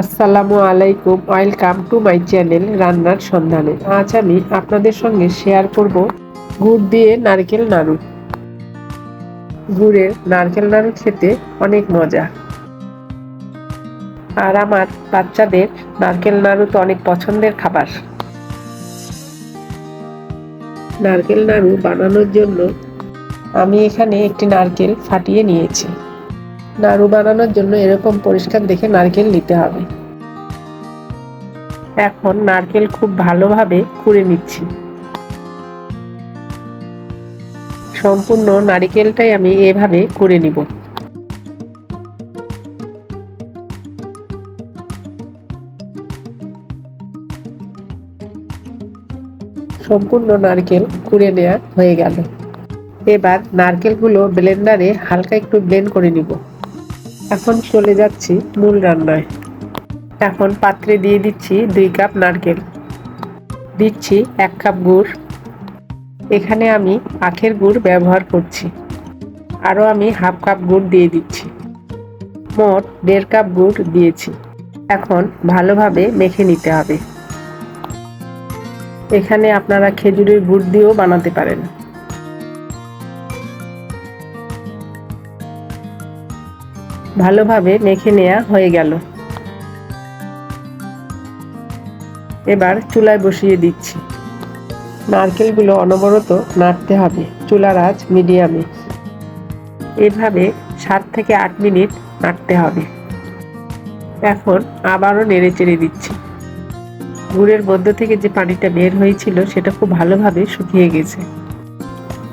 আসসালামু আলাইকুম, welcome to my channel রান্নার সন্ধানে। আজ আমি আপনাদের সঙ্গে শেয়ার করব গুড় দিয়ে নারকেল নাড়ু। গুড়ের নারকেল নাড়ু খেতে অনেক মজা। আর আমার বাচ্চাদের নারকেল নাড়ু তো অনেক পছন্দের খাবার। নারকেল নাড়ু বানানোর জন্য আমি এখানে একটি নারকেল ফাটিয়ে নিয়েছি। নাড়ু বানানোর জন্য এরকম পরিষ্কার দেখে নারকেল নিতে হবে। এখন নারকেল খুব ভালোভাবে কুড়ে নিচ্ছি। সম্পূর্ণ নারিকেলটাই আমি এভাবে কুড়ে নিব। সম্পূর্ণ নারকেল কুড়ে নেওয়া হয়ে গেল। এবার নারকেলগুলো ব্লেন্ডারে হালকা একটু ব্লেন্ড করে নিব। এখন চলে যাচ্ছি মূল রান্নায়। এখন পাত্রে দিয়ে দিচ্ছি দুই কাপ নারকেল। দিচ্ছি এক কাপ গুড়। এখানে আমি আখের গুড় ব্যবহার করছি। আরও আমি হাফ কাপ গুড় দিয়ে দিচ্ছি। মোট দেড় কাপ গুড় দিয়েছি। এখন ভালোভাবে মেখে নিতে হবে। এখানে আপনারা খেজুরের গুড় দিয়েও বানাতে পারেন। ভালোভাবে মেখে নেওয়া হয়ে গেল। এবার চুলায় বসিয়ে দিচ্ছি। নারকেলগুলো অনবরত নাড়তে হবে চুলার আঁচ মিডিয়ামে। এভাবে সাত থেকে আট মিনিট নাড়তে হবে। এখন আবারও নেড়ে চেড়ে দিচ্ছি। গুড়ের মধ্য থেকে যে পানিটা বের হয়েছিল সেটা খুব ভালোভাবে শুকিয়ে গেছে।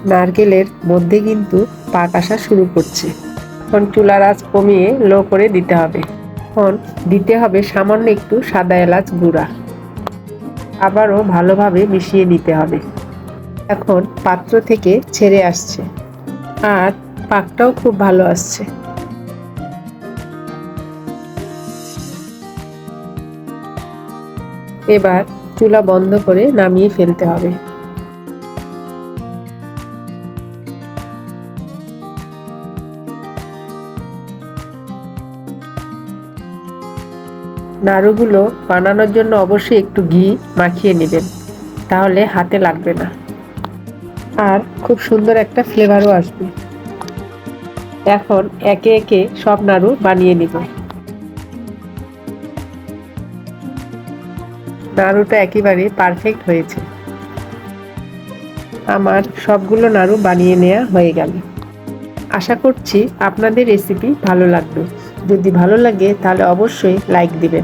নারকেলের মধ্যে কিন্তু পাক আসা শুরু করছে। এখন চুলার আঁচ কমিয়ে লো করে দিতে হবে। এখন দিতে হবে সামান্য একটু সাদা এলাচ গুঁড়া। আবারও ভালোভাবে মিশিয়ে নিতে হবে। এখন পাত্র থেকে ছেড়ে আসছে। আর পাকটাও খুব ভালো আসছে। এবার চুলা বন্ধ করে নামিয়ে ফেলতে হবে। নাড়ুগুলো বানানোর জন্য অবশ্যই একটু ঘি মাখিয়ে নেবেন। তাহলে হাতে লাগবে না। আর খুব সুন্দর একটা ফ্লেভারও আসবে। এখন একে একে সব নাড়ু বানিয়ে নিব। নাড়ুটা একেবারে পারফেক্ট হয়েছে। আমার সবগুলো নাড়ু বানিয়ে নেওয়া হয়ে গেল। আশা করছি আপনাদের রেসিপি ভালো লাগবে। যদি ভালো লাগে তাহলে অবশ্যই লাইক দিবেন।